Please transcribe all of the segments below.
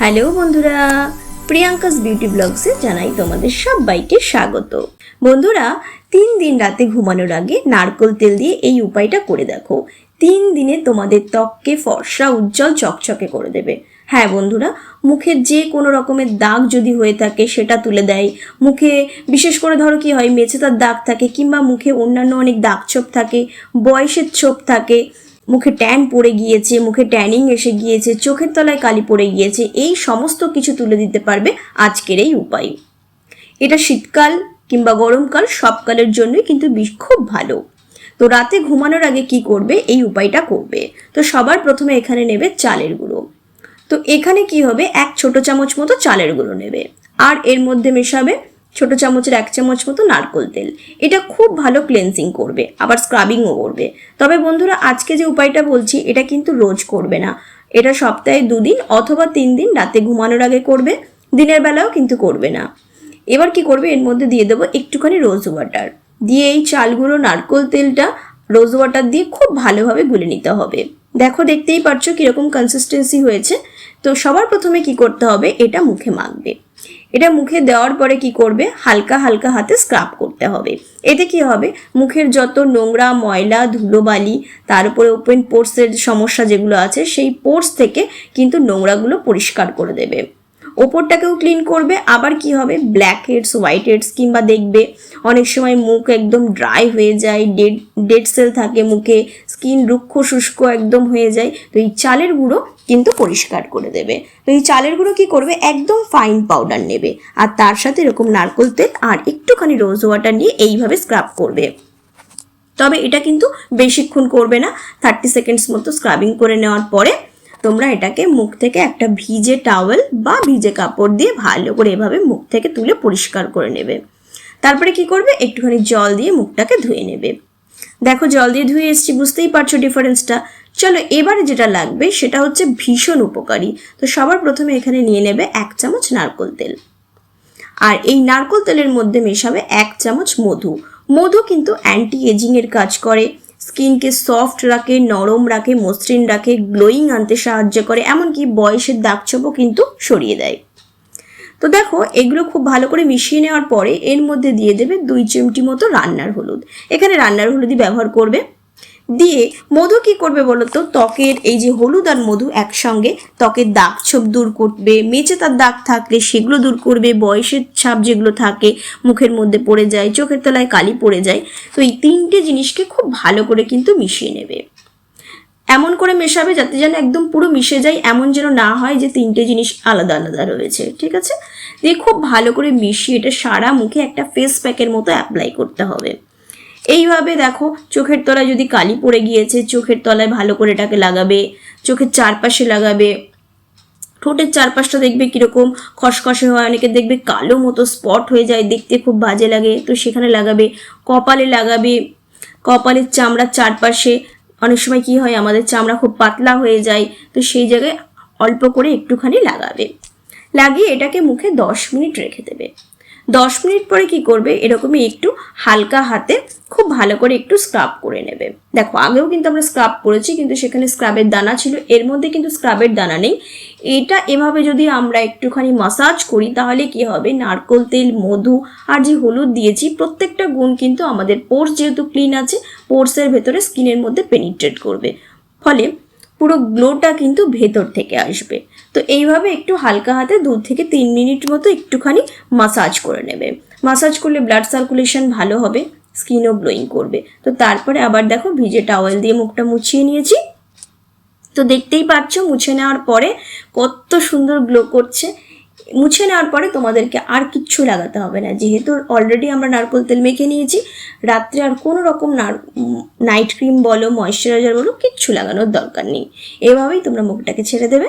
Hello বন্ধুরা, Priyanka's beauty ব্লগসে জানাই তোমাদের সবাইকে স্বাগত। বন্ধুরা, তিন দিন রাতে ঘুমানোর আগে নারকোল তেল দিয়ে এই উপায়টা করে দেখো। তিন দিনে তোমাদের ত্বককে ফর্সা, উজ্জ্বল, চকচকে করে দেবে। হ্যাঁ বন্ধুরা, মুখের যে কোনো রকমের দাগ যদি হয়ে থাকে সেটা তুলে দেয়। মুখে, বিশেষ করে ধরো কি হয় মেছেতার দাগ থাকে কিংবা মুখে অন্যান্য অনেক দাগ ছোপ থাকে, বয়সের ছোপ থাকে মুখে ট্যান পড়ে গিয়েছে, মুখে ট্যানিং এসে গিয়েছে, চোখের তলায় কালি পড়ে গিয়েছে, এই সমস্ত কিছু তুলে দিতে পারবে আজকের এই উপায়। এটা শীতকাল কিংবা গরমকাল সবকালের জন্যই কিন্তু বিষ- খুব ভালো। তো রাতে ঘুমানোর আগে কি করবে? এই উপায়টা করবে। তো সবার প্রথমে এখানে নেবে চালের গুঁড়ো। তো এখানে কি হবে? এক ছোট চামচ মতো চালের গুঁড়ো নেবে। আর এর মধ্যে মেশাবে ছোট চামচের এক চামচ মতো নারকোল তেল। এটা খুব ভালো ক্লেন্সিং করবে, আবার স্ক্রাবিংও করবে। তবে বন্ধুরা, আজকে যে উপায়টা বলছি, এটা কিন্তু রোজ করবে না। এটা সপ্তাহে দুদিন অথবা তিন দিন রাতে ঘুমানোর আগে করবে, দিনের বেলাও কিন্তু করবে না। এবার কি করবে? এর মধ্যে দিয়ে দেবো একটুখানি রোজ ওয়াটার দিয়ে এই চালগুলো নারকোল তেলটা রোজ ওয়াটার দিয়ে খুব ভালোভাবে গুলে নিতে হবে। দেখো, দেখতেই পারছ কীরকম কনসিস্টেন্সি হয়েছে। তো সবার প্রথমে কি করতে হবে? এটা মুখে মাখবে। এটা মুখে দেওয়ার পরে কি করবে? হালকা হালকা হাতে স্ক্রাব করতে হবে। এতে কি হবে? মুখের যত নোংরা, ময়লা, ধুলোবালি, তার উপরে ওপেন পোর্সের সমস্যা যেগুলো আছে, সেই পোর্স থেকে কিন্তু নোংরাগুলো পরিষ্কার করে দেবে। ওপরটাকেও ক্লিন করবে, আবার কি হবে? ব্ল্যাক হেডস হোয়াইট হেডস কিংবা দেখবে, অনেক সময় মুখ একদম ড্রাই হয়ে যায় ডেড ডেড সেল থাকে মুখে স্কিন রুক্ষ শুষ্ক একদম হয়ে যায়, তো এই চালের গুঁড়ো কিন্তু পরিষ্কার করে দেবে। তো এই চালের গুঁড়ো কি করবে? একদম ফাইন পাউডার নেবে। আর তার সাথে এরকম নারকোল তেল আর একটুখানি রোজ ওয়াটার নিয়ে এইভাবে স্ক্রাব করবে। তবে এটা কিন্তু বেশিক্ষণ করবে না থার্টি সেকেন্ডস মতো স্ক্রাবিং করে নেওয়ার পরে তোমরা এটাকে মুখ থেকে একটা ভিজে টাওয়েল বা ভিজে কাপড় দিয়ে ভালো করে এভাবে মুখ থেকে তুলে পরিষ্কার করে নেবে। তারপরে কি করবে? একটুখানি জল দিয়ে মুখটাকে ধুয়ে নেবে। দেখো, জল দিয়ে ধুয়ে এসছি, বুঝতেই পারছ ডিফারেন্সটা চলো, এবারে যেটা লাগবে সেটা হচ্ছে ভীষণ উপকারী। তো সবার প্রথমে এখানে নিয়ে নেবে এক চামচ নারকোল তেল। আর এই নারকোল তেলের মধ্যে মেশাবে এক চামচ মধু। মধু কিন্তু অ্যান্টি এজিং এর কাজ করে। স্কিনকে সফট রাখে, নরম রাখে, মসৃণ রাখে, গ্লোয়িং আনতে সাহায্য করে, এমনকি বয়সের দাগছোপও কিন্তু সরিয়ে দেয়। তো দেখো, এগুলো খুব ভালো করে মিশিয়ে নেওয়ার পরে এর মধ্যে দিয়ে দেবে দুই চিমটি মতো রান্নার হলুদ। এখানে রান্নার হলুদই ব্যবহার করবে। দিয়ে মধু কি করবে বলো তো? ত্বকের এই যে হলুদ আর মধু একসঙ্গে ত্বকের দাগ ছোপ দূর করবে মেচে তার দাগ থাকলে সেগুলো দূর করবে, বয়সের ছাপ যেগুলো থাকে মুখের মধ্যে পড়ে যায়, চোখের তলায় কালি পড়ে যায়। তো এই তিনটে জিনিসকে খুব ভালো করে কিন্তু মিশিয়ে নেবে। এমন করে মেশাবে যাতে যেন একদম পুরো মিশে যায়, এমন যেন না হয় যে তিনটে জিনিস আলাদা আলাদা রয়েছে, ঠিক আছে? দিয়ে খুব ভালো করে মিশিয়ে এটা সারা মুখে একটা ফেস প্যাকের মতো অ্যাপ্লাই করতে হবে। এইভাবে দেখো, চোখের তলায় যদি কালি পড়ে গিয়েছে, চোখের তলায় ভালো করে এটাকে লাগাবে, চোখের চারপাশে লাগাবে, ঠোঁটের চারপাশটা দেখবে কীরকম খসখসে হয়, অনেকে দেখবে কালো মতো স্পট হয়ে যায়, দেখতে খুব বাজে লাগে, তো সেখানে লাগাবে, কপালে লাগাবে, কপালের চামড়ার চারপাশে, অনেক সময় কি হয়, আমাদের চামড়া খুব পাতলা হয়ে যায়, তো সেই জায়গায় অল্প করে একটুখানি লাগাবে, লাগিয়ে এটাকে মুখে দশ মিনিট রেখে দেবে। দশ মিনিট পরে কি করবে? এরকমই একটু হালকা হাতে খুব ভালো করে একটু স্ক্রাব করে নেবে। দেখো, আগেও কিন্তু আমরা স্ক্রাব করেছি, কিন্তু সেখানে স্ক্রাবের দানা ছিল। এর মধ্যে কিন্তু স্ক্রাবের দানা নেই। এটা এভাবে যদি আমরা একটুখানি মাসাজ করি, তাহলে কি হবে? নারকোল তেল, মধু আর যে হলুদ দিয়েছি, প্রত্যেকটা গুণ কিন্তু আমাদের পোর্স যেহেতু ক্লিন আছে পোর্সের ভেতরে স্কিনের মধ্যে পেনিট্রেট করবে। ফলে পুরো গ্লোটা কিন্তু ভেতর থেকে আসবে। তো এইভাবে একটু হালকা হাতে দু থেকে তিন মিনিট মতো একটুখানি মাসাজ করে নেবে। মাসাজ করলে ব্লাড সার্কুলেশন ভালো হবে স্কিনও গ্লোয়িং করবে। তো তারপরে আবার দেখো ভিজে টাওয়েল দিয়ে মুখটা মুছিয়ে নিয়েছি। তো দেখতেই পাচ্ছ মুছে নেওয়ার পরে কত সুন্দর গ্লো করছে। মুছে নেওয়ার পরে তোমাদেরকে আর কিচ্ছু লাগাতে হবে না। যেহেতু অলরেডি আমরা নারকোল তেল মেখে নিয়েছি, রাত্রে আর কোনো রকম নাইট ক্রিম বলো ময়শ্চারাইজার বলো, কিচ্ছু লাগানোর দরকার নেই। এভাবেই তোমরা মুখটাকে ছেড়ে দেবে।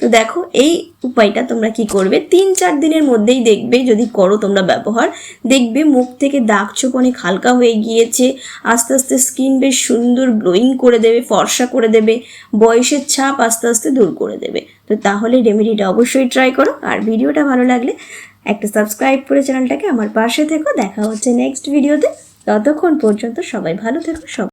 তো দেখো, এই উপায়টা তোমরা কি করবে? তিন চার দিনের মধ্যেই দেখবে, যদি করো তোমরা ব্যবহার, দেখবে মুখ থেকে দাগ ছোপ অনেক হালকা হয়ে গিয়েছে। আস্তে আস্তে স্কিন বেশ সুন্দর গ্লোয়িং করে দেবে, ফর্সা করে দেবে, বয়সের ছাপ আস্তে আস্তে দূর করে দেবে। তো তাহলে রেমেডিটা অবশ্যই ট্রাই করো। আর ভিডিওটা ভালো লাগলে একটা সাবস্ক্রাইব করে চ্যানেলটাকে আমার পাশে থেকো। দেখা হচ্ছে নেক্সট ভিডিওতে ততক্ষণ পর্যন্ত সবাই ভালো থেকো, সব